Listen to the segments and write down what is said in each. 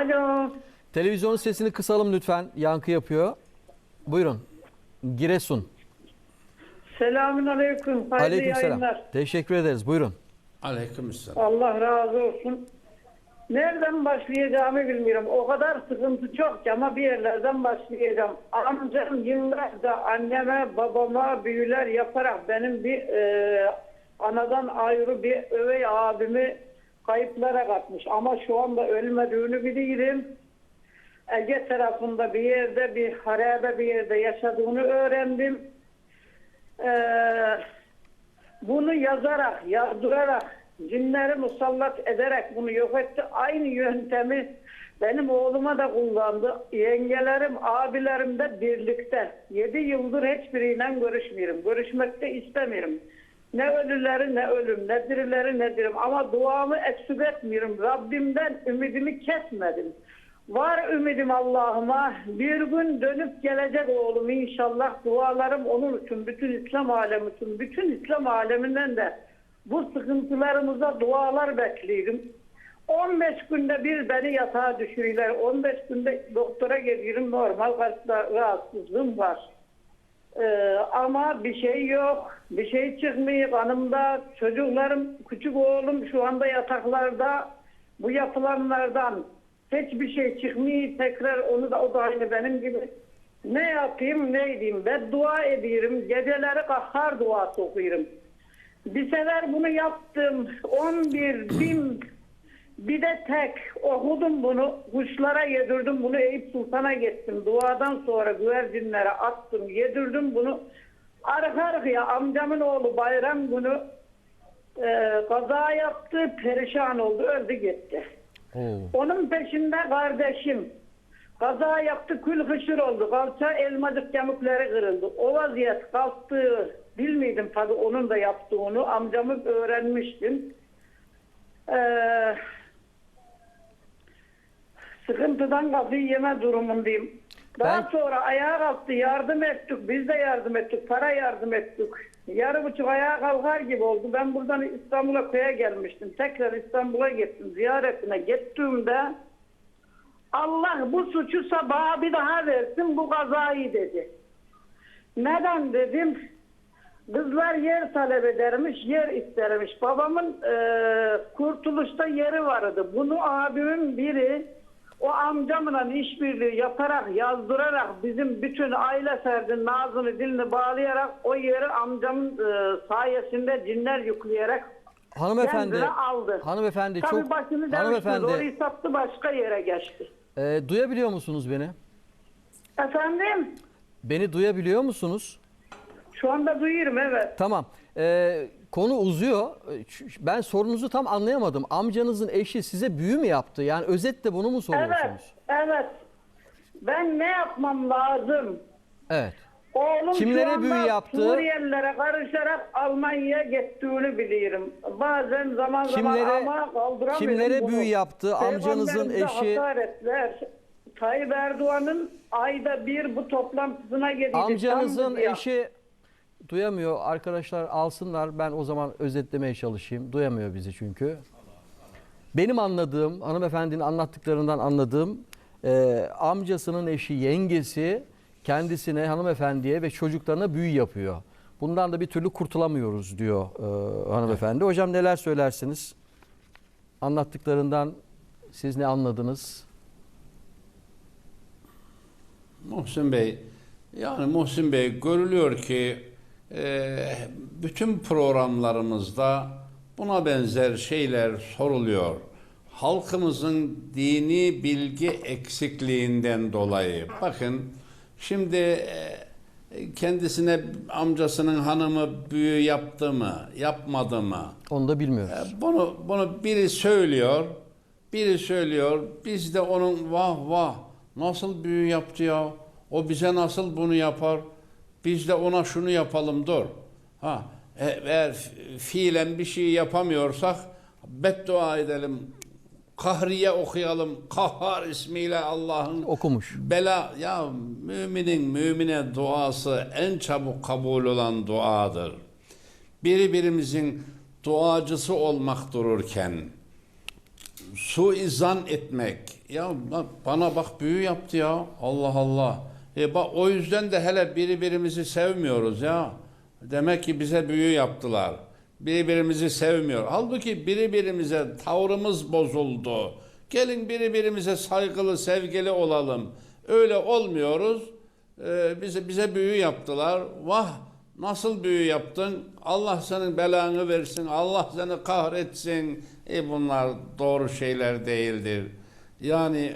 Alo. Televizyonun sesini kısalım lütfen. Yankı yapıyor. Buyurun. Giresun. Selamün aleyküm. Hayırlı Aleykümselam. yayınlar. Teşekkür ederiz. Buyurun. Aleykümselam. Allah razı olsun. Nereden başlayacağımı bilmiyorum. O kadar sıkıntı çok ki ama bir yerlerden başlayacağım. Amcam yıllarca anneme, babama büyüler yaparak benim bir e, anadan ayrı bir övey abimi kayıplara katmış. Ama şu anda ölmediğini bilirim. Ege tarafında bir yerde bir harabe bir yerde yaşadığını öğrendim. Ee, bunu yazarak, yazdırarak, cinleri musallat ederek bunu yok etti. Aynı yöntemi benim oğluma da kullandı. Yengelerim, abilerim de birlikte. Yedi yıldır hiçbiriyle görüşmüyorum. Görüşmek de istemiyorum. Ne ölüleri ne ölüm, ne dirileri ne dirim. Ama duamı eksik etmiyorum. Rabbimden ümidimi kesmedim. Var ümidim Allah'ıma. Bir gün dönüp gelecek oğlum inşallah. Dualarım onun için, bütün İslam alemi için, bütün İslam aleminden de bu sıkıntılarımıza dualar bekliyorum. 15 günde bir beni yatağa düşürüyorlar. 15 günde doktora gidiyorum. Normal kalp rahatsızlığım var. Ee, ama bir şey yok. Bir şey çıkmıyor kanımda. Çocuklarım, küçük oğlum şu anda yataklarda. Bu yapılanlardan hiçbir şey çıkmıyor. Tekrar onu da o da aynı benim gibi. Ne yapayım ne edeyim? Ben dua ediyorum. Geceleri kahhar duası okuyorum. Bir sefer bunu yaptım. 11 bin bir de tek okudum bunu. Kuşlara yedirdim bunu. Eyüp Sultan'a gittim. Duadan sonra güvercinlere attım. Yedirdim bunu. Arka arkaya amcamın oğlu bayram günü e, kaza yaptı. Perişan oldu. Öldü gitti. Oo. Onun peşinde kardeşim kaza yaptı kül hışır oldu. Kalça elmacık kemikleri kırıldı. O vaziyet kalktığı bilmiyordum tabii onun da yaptığını. Amcamı öğrenmiştim. Ee, sıkıntıdan kafayı yeme durumundayım. Daha Ben- sonra ayağa kalktı yardım ettik. Biz de yardım ettik. Para yardım ettik. Yarı buçuk ayağa kalkar gibi oldu. Ben buradan İstanbul'a köye gelmiştim. Tekrar İstanbul'a gittim. Ziyaretine gittiğimde Allah bu suçu sabaha bir daha versin bu kazayı dedi. Neden dedim? Kızlar yer talep edermiş, yer istermiş. Babamın e, kurtuluşta yeri vardı. Bunu abimin biri o amcamla işbirliği yaparak, yazdırarak bizim bütün aile ferdinin ağzını dilini bağlayarak o yeri amcamın e, sayesinde cinler yükleyerek Hanımefendi. kendine aldı. Hanımefendi Tabii çok başını hanımefendi Orayı sattı başka yere geçti. e, duyabiliyor musunuz beni? Efendim? Beni duyabiliyor musunuz? Şu anda duyuyorum evet. Tamam. E, konu uzuyor. E, ş- Ben sorunuzu tam anlayamadım. Amcanızın eşi size büyü mü yaptı? Yani özetle bunu mu Evet, soruyorsunuz? evet. Ben ne yapmam lazım? Evet. Oğlum Kimlere şu anda büyü yaptı? Suriyelilere karışarak Almanya'ya gittiğini biliyorum. Bazen zaman zaman Kimlere- ama kaldıramıyorum kimlere bunu. büyü yaptı? Amcanızın eşi- hakaretler. Tayyip Erdoğan'ın ayda bir bu toplantısına gidecek. Amcanızın eşi duyamıyor. Arkadaşlar alsınlar. Ben o zaman özetlemeye çalışayım. Duyamıyor bizi çünkü. Benim anladığım, hanımefendinin anlattıklarından anladığım e, amcasının eşi, yengesi kendisine, hanımefendiye ve çocuklarına büyü yapıyor. Bundan da bir türlü kurtulamıyoruz diyor e, hanımefendi. Hocam neler söylersiniz? Anlattıklarından siz ne anladınız? Muhsin Bey, yani Muhsin Bey görülüyor ki bütün programlarımızda buna benzer şeyler soruluyor. Halkımızın dini bilgi eksikliğinden dolayı. Bakın şimdi e, kendisine amcasının hanımı büyü yaptı mı, yapmadı mı? Onu da bilmiyoruz. E, Bunu bunu biri söylüyor, biri söylüyor. Biz de onun vah vah nasıl büyü yaptı ya? O bize nasıl bunu yapar? Biz de ona şunu yapalım dur. Ha, e- eğer fi- fiilen bir şey yapamıyorsak beddua edelim. Kahriye okuyalım. Kahhar ismiyle Allah'ın Okumuş. Bela ya müminin mümine duası en çabuk kabul olan duadır. Biri birimizin duacısı olmak dururken suizan etmek. Ya bana bak büyü yaptı ya. Allah Allah. E o yüzden de hele birbirimizi sevmiyoruz ya. Demek ki bize büyü yaptılar. Birbirimizi sevmiyor. Halbuki birbirimize tavrımız bozuldu. Gelin birbirimize saygılı, sevgili olalım. Öyle olmuyoruz. Ee, bize bize büyü yaptılar. Vah nasıl büyü yaptın? Allah senin belanı versin. Allah seni kahretsin. E bunlar doğru şeyler değildir. Yani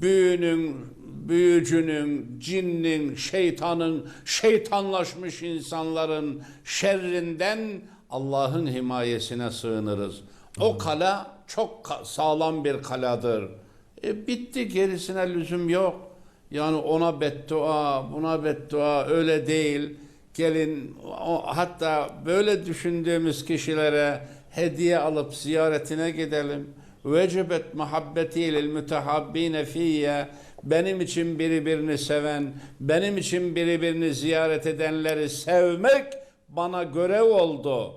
büyünün, büyücünün, cinnin, şeytanın, şeytanlaşmış insanların şerrinden Allah'ın himayesine sığınırız. O kala çok sağlam bir kaladır. E bitti gerisine lüzum yok. Yani ona beddua, buna beddua öyle değil. Gelin o, hatta böyle düşündüğümüz kişilere hediye alıp ziyaretine gidelim. Vecibet muhabbeti lil mütehabbine fiyye. Benim için birbirini seven, benim için birbirini ziyaret edenleri sevmek bana görev oldu.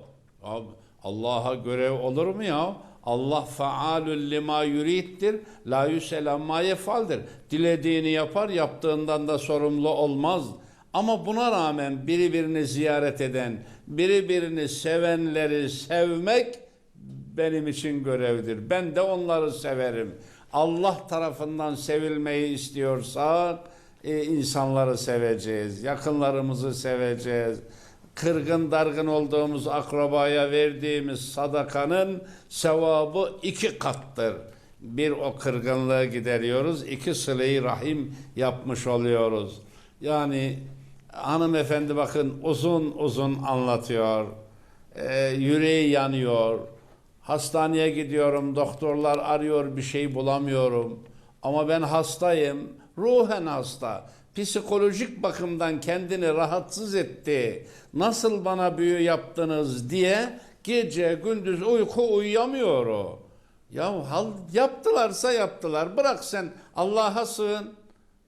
Allah'a görev olur mu ya? Allah faalül lima yuriddir. La yusel amma yefaldir. Dilediğini yapar, yaptığından da sorumlu olmaz. Ama buna rağmen birbirini ziyaret eden, birbirini sevenleri sevmek benim için görevdir. Ben de onları severim. Allah tarafından sevilmeyi istiyorsak e, insanları seveceğiz, yakınlarımızı seveceğiz. Kırgın dargın olduğumuz akrabaya verdiğimiz sadakanın sevabı iki kattır. Bir o kırgınlığı gideriyoruz, iki sıleyi rahim yapmış oluyoruz. Yani hanımefendi bakın uzun uzun anlatıyor. Ee, yüreği yanıyor. Hastaneye gidiyorum, doktorlar arıyor, bir şey bulamıyorum. Ama ben hastayım, ruhen hasta. Psikolojik bakımdan kendini rahatsız etti. Nasıl bana büyü yaptınız diye gece gündüz uyku uyuyamıyor. Ya hal yaptılarsa yaptılar. Bırak sen Allah'a sığın.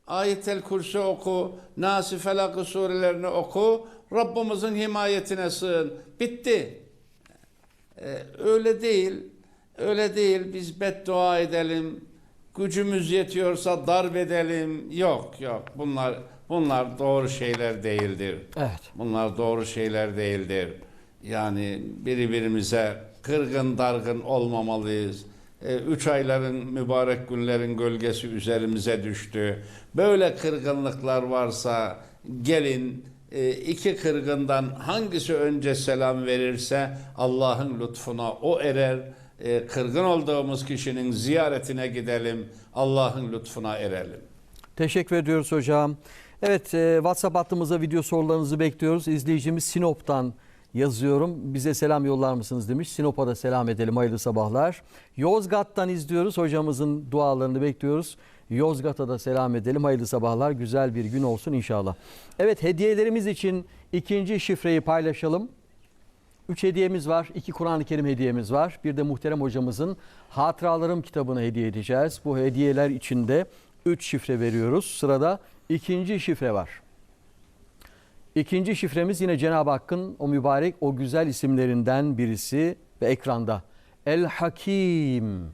Ayetel Kürsi oku, Nasi Felakı surelerini oku, Rabbimizin himayetine sığın. Bitti. Ee, öyle değil. Öyle değil. Biz beddua edelim. Gücümüz yetiyorsa darp edelim. Yok yok. Bunlar bunlar doğru şeyler değildir. Evet. Bunlar doğru şeyler değildir. Yani birbirimize kırgın dargın olmamalıyız. E, üç ayların mübarek günlerin gölgesi üzerimize düştü. Böyle kırgınlıklar varsa gelin iki kırgından hangisi önce selam verirse Allah'ın lütfuna o erer. E, kırgın olduğumuz kişinin ziyaretine gidelim. Allah'ın lütfuna erelim. Teşekkür ediyoruz hocam. Evet e, WhatsApp hattımıza video sorularınızı bekliyoruz. İzleyicimiz Sinop'tan yazıyorum. Bize selam yollar mısınız demiş. Sinop'a da selam edelim. Hayırlı sabahlar. Yozgat'tan izliyoruz. Hocamızın dualarını bekliyoruz. Yozgat'a da selam edelim. Hayırlı sabahlar. Güzel bir gün olsun inşallah. Evet hediyelerimiz için ikinci şifreyi paylaşalım. Üç hediyemiz var. İki Kur'an-ı Kerim hediyemiz var. Bir de muhterem hocamızın Hatıralarım kitabını hediye edeceğiz. Bu hediyeler içinde 3 şifre veriyoruz. Sırada ikinci şifre var. İkinci şifremiz yine Cenab-ı Hakk'ın o mübarek, o güzel isimlerinden birisi ve ekranda. El Hakim.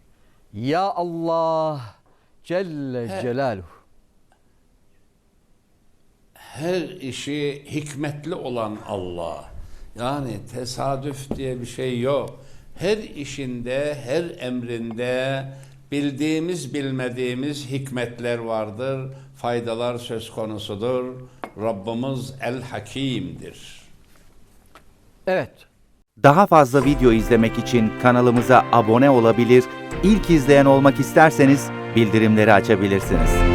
Ya Allah Celle He. Celaluhu. her işi hikmetli olan Allah. Yani tesadüf diye bir şey yok. Her işinde, her emrinde bildiğimiz bilmediğimiz hikmetler vardır, faydalar söz konusudur. Rabbimiz El Hakim'dir. Evet. Daha fazla video izlemek için kanalımıza abone olabilir, ilk izleyen olmak isterseniz bildirimleri açabilirsiniz.